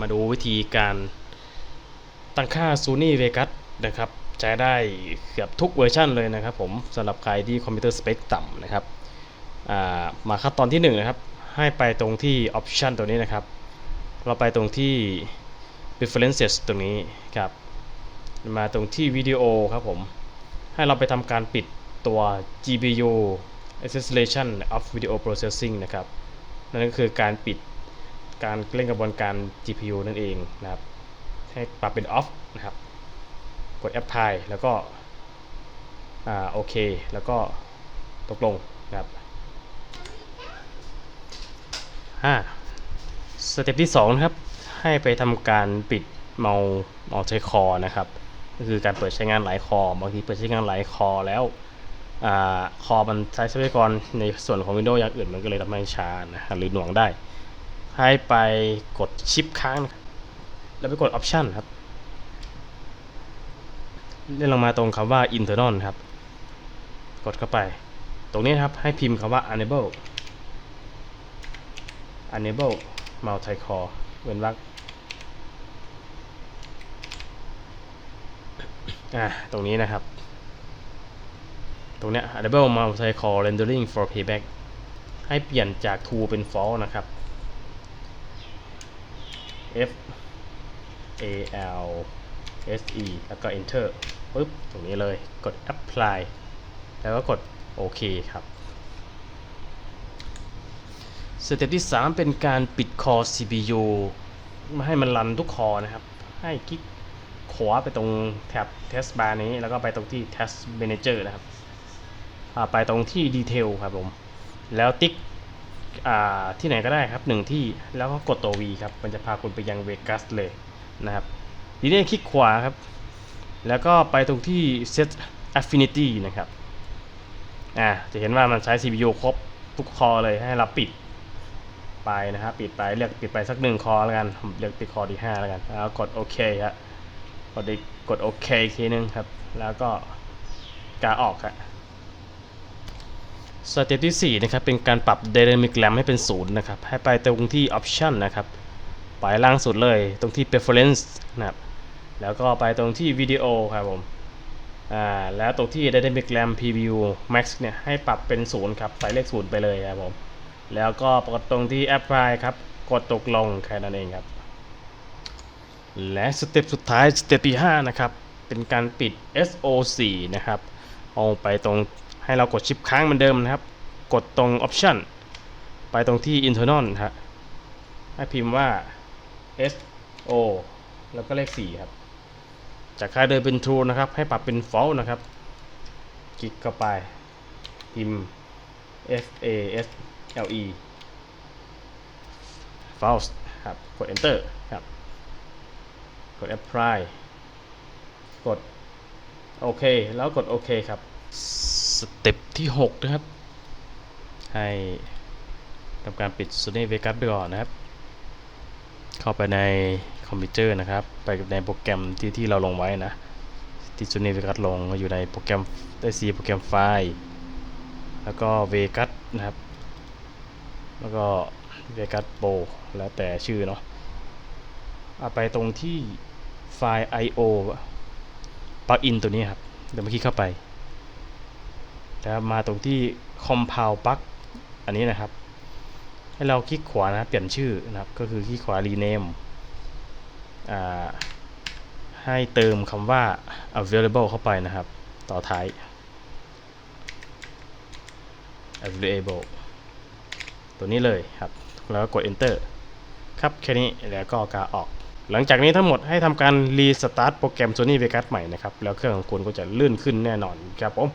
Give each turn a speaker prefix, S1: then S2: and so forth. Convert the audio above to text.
S1: มาดูวิธีการตั้งค่า Sony Vegas นะครับใช้ได้เกือบทุกเวอร์ชันเลยนะครับผมสำหรับใครที่คอมพิวเตอร์สเปคต่ำนะครับามาขั้นตอนที่1นะครับให้ไปตรงที่ Option ตัวนี้นะครับ เราไปตรงที่ Preferences ตรงนี้ครับมาตรงที่วิดีโอครับผม ให้เราไปทำการปิดตัว GPU Acceleration of Video Processing นะครับ นั่นก็คือการปิด การเล่นกระบวนการ GPU นั่นเองนะครับ ให้ปรับเป็น off นะครับ กด apply แล้วก็โอเค แล้วก็ตกลงนะครับอ่าสเต็ปที่2นะครับ ให้ไปทำการปิดเมาส์เมาส์ใช้คอนะครับ ก็คือการเปิดใช้งานหลายคอบางทีเปิดใช้งานหลายคอแล้วอคอมันใช้ทรัพยากรในส่วนของ Windows อย่างอื่นมันก็เลยทำให้ช้านะหรือหน่วงได้ ให้ไปกดชิปค้าง แล้วไปกด Option ครับ เลื่อนลงมาตรงคำว่า internal ครับ กดเข้าไป ตรงนี้ครับให้พิมพ์คำว่า enable enable multi core เว้นวรรคอ่าตรงนี้นะครับ ตรงเนี้ย enable multi core rendering for playback ให้เปลี่ยนจาก true เป็น false นะครับ F A L S E แล้วก็ enter ปุ๊บ ตรงนี้เลย กด apply แล้วก็กดโอเคครับ สเต็ปที่ 3 เป็นการปิดคอ CPU ไม่ให้มันรันทุกคอนะครับ ให้คลิกขวาไปตรงแท็บ test bar นี้ แล้วก็ไปตรงที่ test manager นะครับ ไปตรงที่ detail ครับผม แล้วติ๊ก ที่ไหนก็ได้ครับหนึ่งที่แล้วก็กดตัว V ครับ มันจะพาคุณไปยังเวกัสเลยนะครับทีนี้คลิกขวาครับ แล้วก็ไปตรงที่ set affinity นะครับอ่าจะเห็นว่ามันใช้ CPU ครบทุกคอเลยให้เราปิดไปนะครับปิดไปเลือกปิดไปสักหนึ่งคอแล้วกันผมเลือกปิดคอที่5แล้วกันแล้วกดโอเคครับกดกกดโอเคอีกทีนึงครับ แล้วก็กาออกครับ สเตปที่ 4 นะครับ เป็นการปรับ Dynamic RAM ให้เป็นศูนย์นะครับ ให้ไปตรงที่ Option นะครับ ไปล่างสุดเลย ตรงที่ Preference นะครับ แล้วก็ไปตรงที่ Video ครับผม อ่า แล้วตรงที่ Dynamic RAM Preview Max เนี่ย ให้ปรับเป็นศูนย์ครับ ใส่เลขศูนย์ไปเลยครับผม แล้วก็กดตรงที่ Apply ครับ กดตกลงแค่นั้นเองครับ และสเต็ปสุดท้าย สเต็ปที่ 5 นะครับ เป็นการปิด SOC นะครับ เอาไปตรง ให้เรากดชิปค้างเหมือนเดิมนะครับ กดตรง Option ไปตรงที่ Internal ฮะให้พิมพ์ว่า S O แล้วก็เลข 4 ครับ จากค่าเดิมเป็น True นะครับ ให้ปรับเป็น False นะครับ คลิกเข้าไป พิมพ์ F A S L E false ครับ กด enter ครับ กด apply กด โอเค แล้วกดโอเคครับ สเต็ปที่ 6 นะครับ ให้ทำการปิด Sony Vegas ไปก่อนนะครับ เข้าไปในคอมพิวเตอร์นะครับ ไปในโปรแกรมที่ที่เราลงไว้นะ ที่ Sony Vegas ลงอยู่ในโปรแกรมได้ซีโปรแกรมไฟล์ แล้วก็ Vegas นะครับ แล้วก็ Vegas Pro แล้วแต่ชื่อเนาะเอาไปตรงที่ไฟล์ I/O ปลั๊กอินตัวนี้ครับ เดี๋ยวเมื่อกี้เข้าไป แล้วมาตรงที่ Compound Plug อันนี้นะครับ ให้เราคลิกขวานะเปลี่ยนชื่อนะครับก็คือคลิกขวา rename าให้เติมคำว่า available เข้าไปนะครับ ต่อท้าย available ตัวนี้เลยครับ แล้วก็กด enter ครับแค่นี้แล้วก็กาออก หลังจากนี้ทั้งหมดให้ทำการรีสตาร์ทโปรแกรม Sony Vegas ใหม่นะครับ แล้วเครื่องของคุณก็จะลื่นขึ้นแน่นอนครับผม